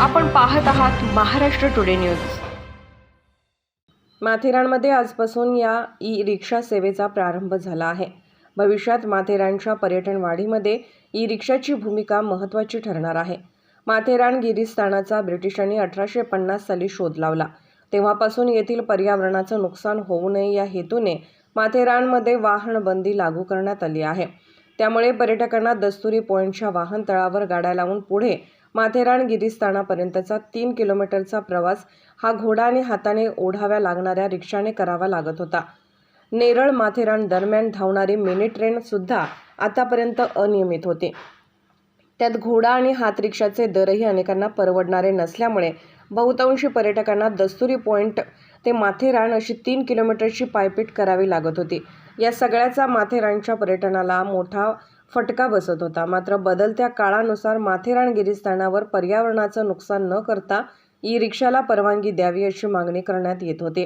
आपण पाहत आहात महाराष्ट्र टुडे न्यूज माथेरानमध्ये आजपासून या ई रिक्षा सेवेचा प्रारंभ झाला आहे. भविष्यात माथेरानच्या पर्यटन वाढीमध्ये ई रिक्षाची भूमिका महत्त्वाची ठरणार आहे. माथेरान गिरीस्थानाचा ब्रिटिशांनी अठराशे पन्नास साली शोध लावला. तेव्हापासून येथील पर्यावरणाचं नुकसान होऊ नये या हेतूने माथेरानमध्ये वाहन बंदी लागू करण्यात आली आहे. त्यामुळे पर्यटकांना दस्तुरी पॉईंटच्या वाहन तळावर गाड्या लावून पुढे माथेरान गिरीस्थानापर्यंतचा तीन किलोमीटरचा प्रवास हा घोडा आणि हाताने ओढाव्या लागणाऱ्या रिक्षाने करावा लागत होता. नेरळ माथेरान दरम्यान धावणारी मिनी ट्रेन सुद्धा आतापर्यंत अनियमित होती. त्यात घोडा आणि हात रिक्षाचे दरही अनेकांना परवडणारे नसल्यामुळे बहुतांशी पर्यटकांना दस्तुरी पॉईंट ते माथेरान अशी तीन किलोमीटरची पायपीट करावी लागत होती. या सगळ्याचा माथेरानच्या पर्यटनाला मोठा फटका बसत होता. मात्र बदलत्या काळानुसार माथेरान गिरीस्थानावर पर्यावरणाचं नुकसान न करता ई रिक्षाला परवानगी द्यावी अशी मागणी करण्यात येत होती.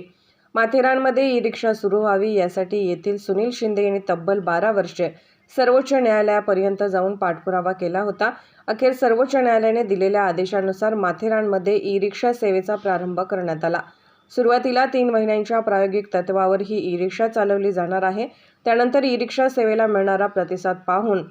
माथेरानमध्ये ई रिक्षा सुरू व्हावी यासाठी येथील सुनील शिंदे यांनी तब्बल बारा वर्षे सर्वोच्च न्यायालयापर्यंत जाऊन पाठपुरावा केला होता. अखेर सर्वोच्च न्यायालयाने दिलेल्या आदेशानुसार माथेरानमध्ये ई रिक्षा सेवेचा प्रारंभ करण्यात आला. सुरुवातीला तीन महिन्यांच्या प्रायोगिक तत्वावर ही ई रिक्षा चालवली जाणार आहे. त्यानंतर ई रिक्षा सेवेला मिळणारा प्रतिसाद पाहून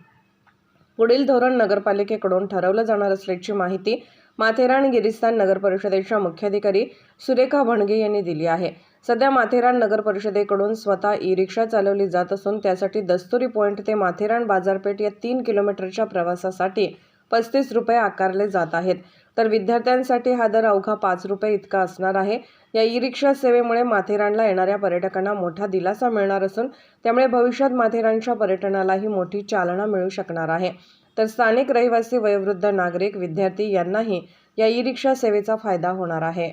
पुढील धोरण नगरपालिकेकडून ठरवलं जाणार असल्याची माहिती माथेरान गिरिस्तान नगर परिषदेच्या मुख्याधिकारी सुरेखा भणगे यांनी दिली आहे. सध्या माथेरान नगर परिषदेकडून स्वतः ई रिक्षा चालवली जात असून त्यासाठी दस्तुरी पॉईंट ते माथेरान बाजारपेठ या तीन किलोमीटरच्या प्रवासासाठी पस्तीस रुपये आकारले जात आहेत. तर विद्यार्थ्यांसाठी हा दर अवघा पाच रुपये इतका असणार आहे. या ई रिक्षा सेवेमुळे माथेरानला येणाऱ्या पर्यटकांना मोठा दिलासा मिळणार असून त्यामुळे भविष्यात माथेरानच्या पर्यटनालाही मोठी चालना मिळू शकणार आहे. तर स्थानिक रहिवासी वयोवृद्ध नागरिक विद्यार्थी यांनाही या ई रिक्षा सेवेचा फायदा होणार आहे.